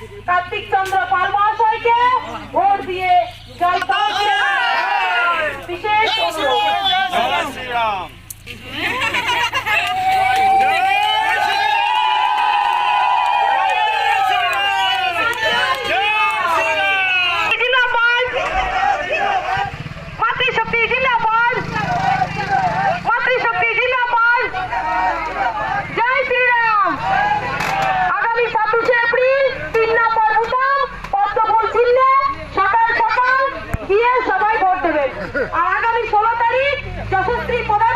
कार्तिक चंद्र पाल महाशय के वोट दिए जनता विशेष আগামী ষোলো তারিখ যশস্বী প্রধানমন্ত্রী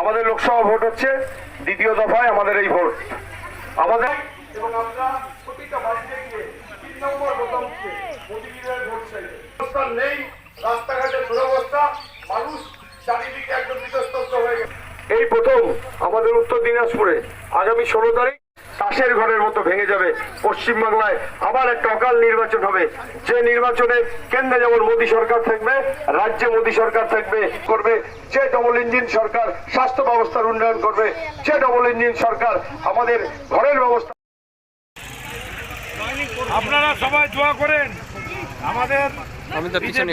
আমাদের লোকসভা ভোট হচ্ছে দ্বিতীয় দফায় আমাদের এই ভোট। আমাদের এবং আমরা প্রতিটা বাড়িতে গিয়ে তিন নম্বর ভোট চাই। নেই রাস্তাঘাটের দুরবস্থা, মানুষ চারিদিকে একদম হয়ে গেছে। এই প্রথম আমাদের উত্তর দিনাজপুরে। আগামী ষোলো তারিখ তাসের ঘরের মতো ভেঙে যাবে। পশ্চিমবাংলায় আবার একটা অকাল নির্বাচন হবে। যে নির্বাচনে কেন্দ্রে যেমন মোদী সরকার থাকবে রাজ্যে মোদী সরকার থাকবে করবে যে ডবল ইঞ্জিন সরকার স্বাস্থ্য ব্যবস্থার উন্নয়ন করবে যে ডবল ইঞ্জিন সরকার আমাদের ঘরের ব্যবস্থা আপনারা সবাই দোয়া করেন। আমাদের আমি তো পিছনে